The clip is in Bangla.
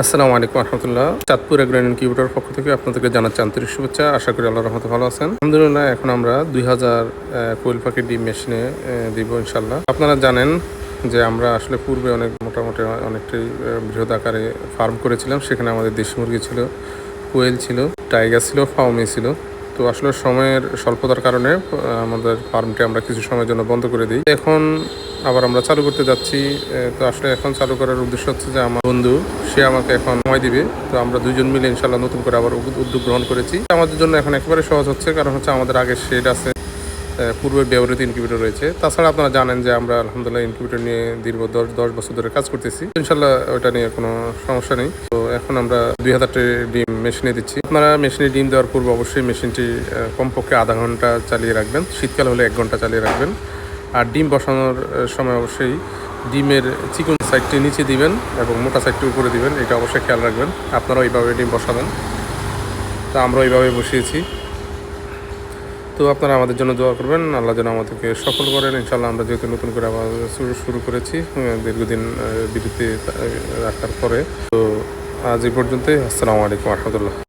আসসালামু আলাইকুম রহমতুল্লাহ। চাঁদপুর এগ্রেন ইনকিউবেটর পক্ষ থেকে আপনাদেরকে জানাচ্ছি আন্তরিক শুভেচ্ছা। আশা করি আল্লাহ রহমতে ভালো আছেন। আলহামদুলিল্লাহ, এখন আমরা দুই হাজার কোয়েল পাখির ডিম মেশিনে দিব ইনশাল্লাহ আপনারা জানেন যে আমরা আসলে পূর্বে অনেক, মোটামুটি অনেকটি বৃহৎ আকারে ফার্ম করেছিলাম। সেখানে আমাদের দেশি মুরগি ছিল, কোয়েল ছিল, টাইগার ছিল, ফাউমি ছিল। তো আসলে সময়ের স্বল্পতার কারণে আমাদের ফার্মটি আমরা কিছু সময়ের জন্য বন্ধ করে দিই। এখন আবার আমরা চালু করতে যাচ্ছি তো আসলে এখন চালু করার উদ্দেশ্য হচ্ছে যে আমার বন্ধু, সে আমাকে এখন সময় দিবে, তো আমরা দুজন মিলে ইনশাল্লাহ নতুন করে আবার উদ- উদ্যোগ গ্রহণ করেছি। আমাদের জন্য এখন একেবারে সহজ হচ্ছে, কারণ হচ্ছে আমাদের আগে শেড আছে পূর্বে ব্যবহৃত ইনকিউবেটর রয়েছে। তাছাড়া আপনারা জানেন যে আমরা আলহামদুলিল্লাহ ইনকিউবেটর নিয়ে দীর্ঘ দশ দশ বছর ধরে কাজ করতেছি। ইনশাল্লাহ ওটা নিয়ে কোনো সমস্যা নেই। তো এখন আমরা দুই হাজারটি ডিম মেশিনে দিচ্ছি। আপনারা মেশিনে ডিম দেওয়ার পূর্বে অবশ্যই মেশিনটি কমপক্ষে আধা ঘণ্টা চালিয়ে রাখবেন। শীতকাল হলে এক ঘণ্টা চালিয়ে রাখবেন। আর ডিম বসানোর সময় অবশ্যই ডিমের চিকন সাইডটি নিচে দিবেন এবং মোটা সাইডটি উপরে দিবেন, এটা অবশ্যই খেয়াল রাখবেন। আপনারাও এইভাবে ডিম বসাবেন। তো আমরা এইভাবে বসিয়েছি। তো আপনারা আমাদের জন্য দোয়া করবেন। আল্লাহ যেন আমাদেরকে সফল করেন। ইনশাল্লাহ আমরা যেহেতু নতুন করে আবার শুরু শুরু করেছি দীর্ঘদিন বিরতি রাখার পরে। তো আজ এই পর্যন্তই। আসসালামু আলাইকুম রহমতুল্লাহ।